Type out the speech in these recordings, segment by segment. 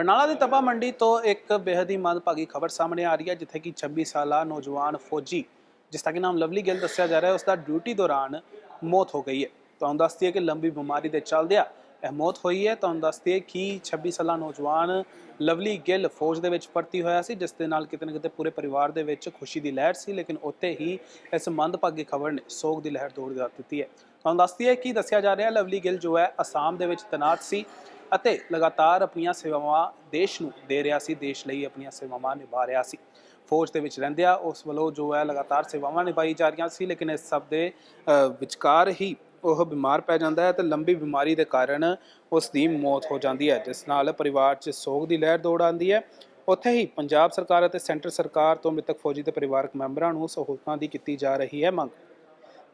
ਬਰਨਾਲਾ ਦੇ ਤਪਾ ਮੰਡੀ ਤੋਂ ਇੱਕ ਬੇहद ਹੀ ਮੰਦਭਾਗੀ ਖਬਰ ਸਾਹਮਣੇ ਆ ਰਹੀ ਹੈ, ਜਿੱਥੇ ਕਿ 26 ਸਾਲਾ ਨੌਜਵਾਨ ਫੌਜੀ, ਜਿਸ ਦਾ ਕਿ ਨਾਮ ਲਵਲੀ ਗਿੱਲ ਦੱਸਿਆ ਜਾ ਰਿਹਾ ਹੈ ਉਸ ਦਾ ਡਿਊਟੀ ਦੌਰਾਨ ਮੌਤ ਹੋ ਗਈ ਹੈ। ਤੁਹਾਨੂੰ ਦੱਸਦੀ ਹੈ ਕਿ ਲੰਬੀ ਬਿਮਾਰੀ ਦੇ ਚੱਲਦਿਆਂ ਇਹ ਮੌਤ ਹੋਈ ਹੈ। ਤੁਹਾਨੂੰ ਦੱਸਦੀ ਹੈ ਕਿ 26 ਸਾਲਾ ਨੌਜਵਾਨ ਲਵਲੀ ਗਿੱਲ ਫੌਜ ਦੇ ਵਿੱਚ ਭਰਤੀ ਹੋਇਆ ਸੀ, ਜਿਸ ਦੇ ਨਾਲ ਕਿਤੇ ਨਾ ਕਿਤੇ ਪੂਰੇ ਪਰਿਵਾਰ ਦੇ ਵਿੱਚ ਖੁਸ਼ੀ ਦੀ ਲਹਿਰ ਸੀ, ਲੇਕਿਨ ਉੱਤੇ ਹੀ ਇਸ ਮੰਦਭਾਗੀ ਖਬਰ ਨੇ ਸੋਗ ਦੀ ਲਹਿਰ ਦੌੜ ਦਿੱਤੀ ਹੈ। ਤੁਹਾਨੂੰ ਦੱਸਦੀ ਹੈ ਕਿ ਦੱਸਿਆ ਜਾ ਰਿਹਾ ਲਵਲੀ ਗਿੱਲ ਜੋ ਹੈ ਅਸਾਮ ਦੇ ਵਿੱਚ ਤੈਨਾਤ ਸੀ। ਅਤੇ ਲਗਾਤਾਰ ਆਪਣੀਆਂ ਸੇਵਾਵਾਂ ਦੇਸ਼ ਨੂੰ ਦੇ ਰਿਹਾ ਸੀ, ਦੇਸ਼ ਲਈ ਆਪਣੀਆਂ ਸੇਵਾਵਾਂ ਨਿਭਾ ਰਿਹਾ ਸੀ। ਫੌਜ ਦੇ ਵਿੱਚ ਰਹਿੰਦਿਆਂ ਉਸ ਵੱਲੋਂ ਜੋ ਹੈ ਲਗਾਤਾਰ ਸੇਵਾਵਾਂ ਨਿਭਾਈ ਜਾ ਰਹੀਆਂ ਸੀ, ਲੇਕਿਨ ਇਸ ਸਭ ਦੇ ਵਿਚਕਾਰ ਹੀ ਉਹ ਬਿਮਾਰ ਪੈ ਜਾਂਦਾ ਹੈ ਤੇ ਲੰਬੀ ਬਿਮਾਰੀ ਦੇ ਕਾਰਨ ਉਸ ਦੀ ਮੌਤ ਹੋ ਜਾਂਦੀ ਹੈ, ਜਿਸ ਨਾਲ ਪਰਿਵਾਰ 'ਚ ਸੋਗ ਦੀ ਲਹਿਰ ਦੌੜ ਆਉਂਦੀ ਹੈ। ਉੱਥੇ ਹੀ ਪੰਜਾਬ ਸਰਕਾਰ ਅਤੇ ਸੈਂਟਰ ਸਰਕਾਰ ਤੋਂ ਮ੍ਰਿਤਕ ਫੌਜੀ ਦੇ ਪਰਿਵਾਰਕ ਮੈਂਬਰਾਂ ਨੂੰ ਸਹੂਲਤਾਂ ਦੀ ਕੀਤੀ ਜਾ ਰਹੀ ਹੈ ਮੰਗ।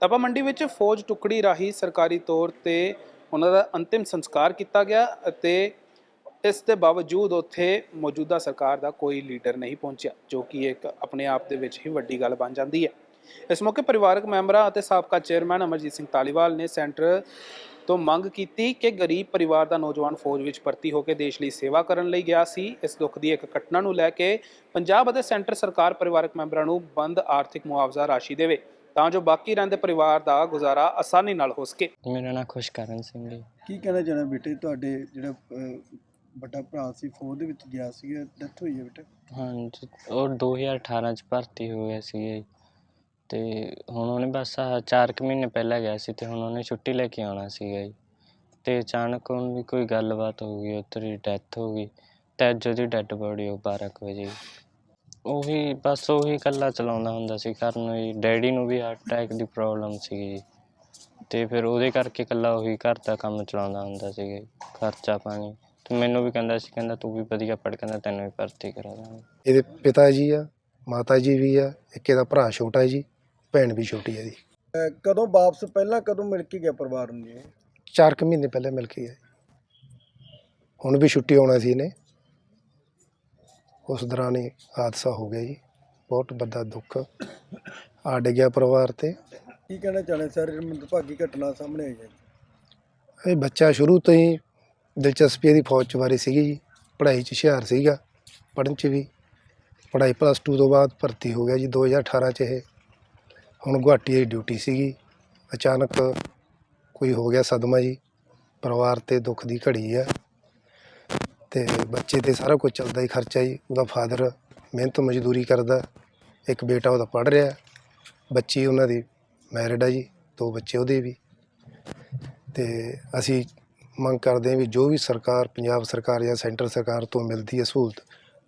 ਤਪਾ ਮੰਡੀ ਵਿੱਚ ਫੌਜ ਟੁਕੜੀ ਰਾਹੀਂ ਸਰਕਾਰੀ ਤੌਰ ਤੇ ਉਹਨਾਂ ਦਾ ਅੰਤਿਮ ਸੰਸਕਾਰ ਕੀਤਾ ਗਿਆ ਅਤੇ ਇਸ ਦੇ ਬਾਵਜੂਦ ਉੱਥੇ ਮੌਜੂਦਾ ਸਰਕਾਰ ਦਾ ਕੋਈ ਲੀਡਰ ਨਹੀਂ ਪਹੁੰਚਿਆ, ਜੋ ਕਿ ਇੱਕ ਆਪਣੇ ਆਪ ਦੇ ਵਿੱਚ ਹੀ ਵੱਡੀ ਗੱਲ ਬਣ ਜਾਂਦੀ ਹੈ। ਇਸ ਮੌਕੇ ਪਰਿਵਾਰਕ ਮੈਂਬਰਾਂ ਅਤੇ ਸਾਬਕਾ ਚੇਅਰਮੈਨ ਅਮਰਜੀਤ ਸਿੰਘ ਤਾਲੀਵਾਲ ਨੇ ਸੈਂਟਰ ਤੋਂ ਮੰਗ ਕੀਤੀ ਕਿ ਗਰੀਬ ਪਰਿਵਾਰ ਦਾ ਨੌਜਵਾਨ ਫੌਜ ਵਿੱਚ ਭਰਤੀ ਹੋ ਕੇ ਦੇਸ਼ ਲਈ ਸੇਵਾ ਕਰਨ ਲਈ ਗਿਆ ਸੀ। ਇਸ ਦੁੱਖ ਦੀ ਇੱਕ ਘਟਨਾ ਨੂੰ ਲੈ ਕੇ ਪੰਜਾਬ ਅਤੇ ਸੈਂਟਰ ਸਰਕਾਰ ਪਰਿਵਾਰਕ ਮੈਂਬਰਾਂ ਨੂੰ ਬੰਦ ਆਰਥਿਕ ਮੁਆਵਜ਼ਾ ਰਾਸ਼ੀ ਦੇਵੇ। ਤਾਂ ਜੋ ਬਾਕੀ ਰਹਿੰਦੇ ਪਰਿਵਾਰ ਦਾ ਗੁਜ਼ਾਰਾ ਆਸਾਨੀ ਨਾਲ ਹੋ ਸਕੇ। ਮੇਰਾ ਨਾਂ ਖੁਸ਼ਕਰਨ ਸਿੰਘ ਜੀ। ਕੀ ਕਹਿਣਾ ਚਾਹੁੰਦਾ ਬੇਟੇ ਤੁਹਾਡੇ ਜਿਹੜਾ ਅਹ, ਵੱਡਾ ਭਰਾ ਸੀ ਫੌਜ ਦੇ ਵਿੱਚ ਗਿਆ ਸੀਗਾ ਡੈਥ ਹੋਈ ਹੈ ਬੇਟੇ? ਹਾਂਜੀ ਉਹ 2018 ਚ ਭਰਤੀ ਹੋ ਗਿਆ ਸੀ ਤੇ ਹੁਣ ਉਹਨੇ ਬਸ ਆਹ ਚਾਰ ਕੁ ਮਹੀਨੇ ਪਹਿਲਾਂ ਗਿਆ ਸੀ ਤੇ ਹੁਣ ਉਹਨੇ ਛੁੱਟੀ ਲੈ ਕੇ ਆਉਣਾ ਸੀਗਾ ਜੀ। ਤੇ ਅਚਾਨਕ ਉਹਨੂੰ ਵੀ ਕੋਈ ਗੱਲਬਾਤ ਹੋ ਗਈ ਉੱਤਰੀ ਡੈਥ ਹੋ ਗਈ। ਤੇ ਅੱਜ ਉਹਦੀ ਡੈੱਡ ਬੋਡੀ ਉਹ 12 ਕੁ ਵਜੇ ਉਹੀ ਬਸ ਉਹੀ ਇਕੱਲਾ ਚਲਾਉਂਦਾ ਹੁੰਦਾ ਸੀ ਘਰ ਨੂੰ ਜੀ। ਡੈਡੀ ਨੂੰ ਵੀ ਹਾਰਟ ਅਟੈਕ ਦੀ ਪ੍ਰੋਬਲਮ ਸੀਗੀ ਜੀ। ਤੇ ਫਿਰ ਉਹਦੇ ਕਰਕੇ ਇਕੱਲਾ ਉਹੀ ਘਰ ਦਾ ਕੰਮ ਚਲਾਉਂਦਾ ਹੁੰਦਾ ਸੀਗਾ ਜੀ। ਖਰਚਾ ਪਾਣੀ। ਤੇ ਮੈਨੂੰ ਵੀ ਕਹਿੰਦਾ ਸੀ ਕਹਿੰਦਾ ਤੂੰ ਵੀ ਵਧੀਆ ਪੜ੍ਹ ਕਹਿੰਦਾ ਤੈਨੂੰ ਵੀ ਭਰਤੀ ਕਰਾ ਦਾਂਗੇ। ਇਹਦੇ ਪਿਤਾ ਜੀ ਆ ਮਾਤਾ ਜੀ ਵੀ ਆ ਇੱਕ ਇਹਦਾ ਭਰਾ ਛੋਟਾ ਹੈ ਜੀ ਭੈਣ ਵੀ ਛੋਟੀ ਹੈ ਜੀ ਅਹ, ਕਦੋਂ ਵਾਪਸ ਪਹਿਲਾਂ ਕਦੋਂ ਮਿਲ ਕੇ ਗਿਆ ਪਰਿਵਾਰ ਨੂੰ ਜੀ ਚਾਰ ਕੁ ਮਹੀਨੇ ਪਹਿਲਾਂ ਮਿਲ ਕੇ ਗਿਆ ਹੁਣ ਵੀ ਛੁੱਟੀ ਆਉਣਾ ਸੀ ਇਹਨੇ। ਉਸ ਦੌਰਾਨ ਹੀ ਹਾਦਸਾ ਹੋ ਗਿਆ ਜੀ। ਬਹੁਤ ਵੱਡਾ ਦੁੱਖ ਆ ਡਿੱਗਿਆ ਪਰਿਵਾਰ ਤੇ। ਕੀ ਕਹਿਣਾ ਚਾਹੁੰਦੇ ਸਰ? ਮੰਦਭਾਗੀ ਘਟਨਾ ਸਾਹਮਣੇ ਆਈ ਹੈ। ਇਹ ਬੱਚਾ ਸ਼ੁਰੂ ਤੋਂ ਹੀ ਦਿਲਚਸਪੀ ਇਹਦੀ ਫੌਜ ਚ ਬਾਰੇ ਸੀਗੀ ਜੀ। ਪੜ੍ਹਾਈ ਚ ਹੁਸ਼ਿਆਰ ਸੀਗਾ ਪੜ੍ਹਨ ਚ ਵੀ। ਪੜ੍ਹਾਈ ਪਲੱਸ 2 ਤੋਂ ਬਾਅਦ ਭਰਤੀ ਹੋ ਗਿਆ ਜੀ 2018 ਚ ਇਹ। ਹੁਣ ਗੁਹਾਟੀ ਦੀ ਡਿਊਟੀ ਸੀਗੀ। ਅਚਾਨਕ ਕੋਈ ਹੋ ਗਿਆ ਸਦਮਾ ਜੀ। ਪਰਿਵਾਰ ਤੇ ਦੁੱਖ ਦੀ ਘੜੀ ਆ। ਤੇ ਬੱਚੇ ਤੇ ਸਾਰਾ ਕੁਝ ਚੱਲਦਾ ਹੀ ਖਰਚਾ ਜੀ। ਉਹਦਾ ਫਾਦਰ ਮਿਹਨਤ ਮਜ਼ਦੂਰੀ ਕਰਦਾ ਇੱਕ ਬੇਟਾ ਉਹਦਾ ਪੜ੍ਹ ਰਿਹਾ ਬੱਚੀ ਉਹਨਾਂ ਦੀ ਮੈਰਿਡ ਆ ਜੀ ਦੋ ਬੱਚੇ ਉਹਦੇ ਵੀ। ਤੇ ਅਸੀਂ ਮੰਗ ਕਰਦੇ ਹਾਂ ਵੀ ਜੋ ਵੀ ਸਰਕਾਰ ਪੰਜਾਬ ਸਰਕਾਰ ਜਾਂ ਸੈਂਟਰ ਸਰਕਾਰ ਤੋਂ ਮਿਲਦੀ ਹੈ ਸਹੂਲਤ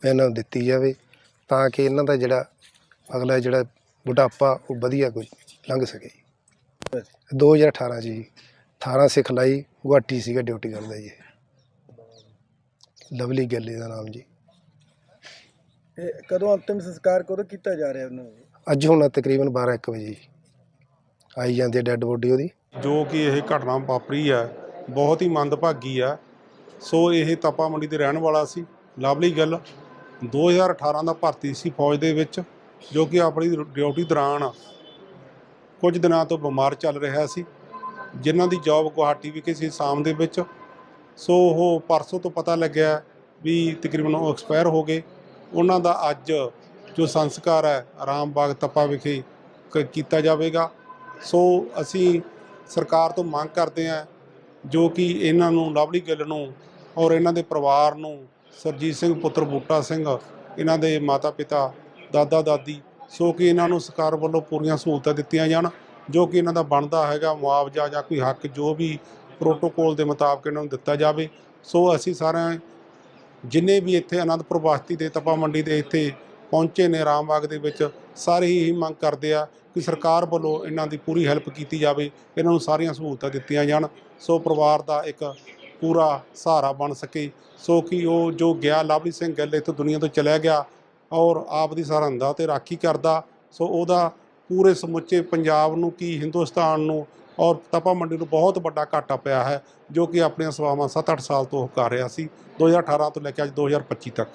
ਇਹਨਾਂ ਨੂੰ ਦਿੱਤੀ ਜਾਵੇ ਤਾਂ ਕਿ ਇਹਨਾਂ ਦਾ ਜਿਹੜਾ ਅਗਲਾ ਜਿਹੜਾ ਬੁਢਾਪਾ ਉਹ ਵਧੀਆ ਕੋਈ ਲੰਘ ਸਕੇ ਜੀ। 2018 'ਚ ਜੀ 18 ਸਿਖਲਾਈ ਗੁਹਾਟੀ ਸੀਗਾ ਡਿਊਟੀ ਕਰਦਾ ਜੀ। ਲਵਲੀ ਗਿੱਲ ਦਾ ਨਾਮ ਜੀ। ਇਹ ਕਦੋਂ ਅੰਤਿਮ ਸੰਸਕਾਰ ਕਦੋਂ ਕੀਤਾ ਜਾ ਰਿਹਾ ਉਹਨਾਂ? ਦਾ ਅੱਜ ਹੁਣ ਤਕਰੀਬਨ 12 1 ਵਜੇ ਜੀ। ਆਈ ਜਾਂਦੀ ਹੈ ਡੈੱਡ ਬੋਡੀ ਉਹਦੀ। ਜੋ ਕਿ ਇਹ ਘਟਨਾ ਵਾਪਰੀ ਹੈ ਬਹੁਤ ਹੀ ਮੰਦਭਾਗੀ ਹੈ ਸੋ ਇਹ ਤਪਾ ਮੰਡੀ ਦੇ ਰਹਿਣ ਵਾਲਾ ਸੀ ਲਵਲੀ ਗਿੱਲ। 2018 ਦਾ ਭਰਤੀ ਸੀ ਫੌਜ ਦੇ ਵਿੱਚ ਜੋ ਕਿ ਆਪਣੀ ਡਿਊਟੀ ਦੌਰਾਨ ਕੁਝ ਦਿਨਾਂ ਤੋਂ ਬਿਮਾਰ ਚੱਲ ਰਿਹਾ ਸੀ। ਜਿਨ੍ਹਾਂ ਦੀ ਜੌਬ ਗੁਹਾਟੀ ਵਿਖੇ ਸੀ ਸ਼ਾਮ ਦੇ ਵਿੱਚ ਸੋ ਉਹ ਪਰਸੋਂ ਤੋਂ ਪਤਾ ਲੱਗਿਆ ਵੀ ਤਕਰੀਬਨ ਉਹ ਐਕਸਪਾਇਰ ਹੋ ਗਏ। ਉਹਨਾਂ ਦਾ ਅੱਜ ਜੋ ਸੰਸਕਾਰ ਹੈ ਆਰਾਮ ਬਾਗ ਤਪਾ ਵਿਖੇ ਕ- ਕੀਤਾ ਜਾਵੇਗਾ। ਸੋ ਅਸੀਂ ਸਰਕਾਰ ਤੋਂ ਮੰਗ ਕਰਦੇ ਹਾਂ ਜੋ ਕਿ ਇਹਨਾਂ ਨੂੰ ਲਵਲੀ ਗਿੱਲ ਨੂੰ ਔਰ ਇਹਨਾਂ ਦੇ ਪਰਿਵਾਰ ਨੂੰ ਸਰਜੀਤ ਸਿੰਘ, ਪੁੱਤਰ ਬੂਟਾ ਸਿੰਘ, ਇਹਨਾਂ ਦੇ ਮਾਤਾ ਪਿਤਾ ਦਾਦਾ, ਦਾਦੀ, ਸੋ ਕਿ ਇਹਨਾਂ ਨੂੰ ਸਰਕਾਰ ਵੱਲੋਂ ਪੂਰੀਆਂ ਸਹੂਲਤਾਂ ਦਿੱਤੀਆਂ ਜਾਣ, ਜੋ ਕਿ ਇਹਨਾਂ ਦਾ ਬਣਦਾ ਹੈਗਾ ਮੁਆਵਜ਼ਾ ਜਾਂ ਕੋਈ ਹੱਕ ਜੋ ਵੀ ਪ੍ਰੋਟੋਕੋਲ ਦੇ ਮੁਤਾਬਕ ਇਹਨਾਂ ਨੂੰ ਦਿੱਤਾ ਜਾਵੇ। ਸੋ ਅਸੀਂ ਸਾਰਿਆਂ ਜਿੰਨੇ ਵੀ ਇੱਥੇ ਅਨੰਦਪੁਰ ਵਾਸਤੀ ਦੇ ਤਪਾ ਮੰਡੀ ਦੇ ਇੱਥੇ ਪਹੁੰਚੇ ਨੇ ਰਾਮਬਾਗ ਦੇ ਵਿੱਚ, ਸਾਰੇ ਹੀ ਮੰਗ ਕਰਦੇ ਆ ਕਿ ਸਰਕਾਰ ਵੱਲੋਂ ਇਹਨਾਂ ਦੀ ਪੂਰੀ ਹੈਲਪ ਕੀਤੀ ਜਾਵੇ, ਇਹਨਾਂ ਨੂੰ ਸਾਰੀਆਂ ਸਹੂਲਤਾਂ ਦਿੱਤੀਆਂ ਜਾਣ, ਸੋ ਪਰਿਵਾਰ ਦਾ ਇੱਕ ਪੂਰਾ ਸਹਾਰਾ ਬਣ ਸਕੇ। ਸੋ ਕਿ ਉਹ ਜੋ ਗਿਆ ਲਵਲੀ ਸਿੰਘ ਗਿੱਲ ਇੱਥੋਂ ਦੁਨੀਆ ਤੋਂ ਚਲਿਆ ਗਿਆ ਔਰ ਆਪ ਦੀ ਸਰਹੰਦਾ ਤੇ ਰਾਖੀ ਕਰਦਾ, ਸੋ ਉਹਦਾ ਪੂਰੇ ਸਮੁੱਚੇ ਪੰਜਾਬ ਨੂੰ ਕੀ ਹਿੰਦੁਸਤਾਨ ਨੂੰ ਔਰ ਤਪਾ ਮੰਡੀ ਨੂੰ ਬਹੁਤ ਵੱਡਾ ਘਾਟਾ ਪਿਆ ਹੈ, ਜੋ ਕਿ ਆਪਣੀਆਂ ਸੇਵਾਵਾਂ 7-8 ਸਾਲ ਤੋਂ ਉਹ ਕਰ ਰਿਹਾ ਸੀ 2018 ਤੋਂ ਲੈ ਕੇ ਅੱਜ 2025 ਤੱਕ।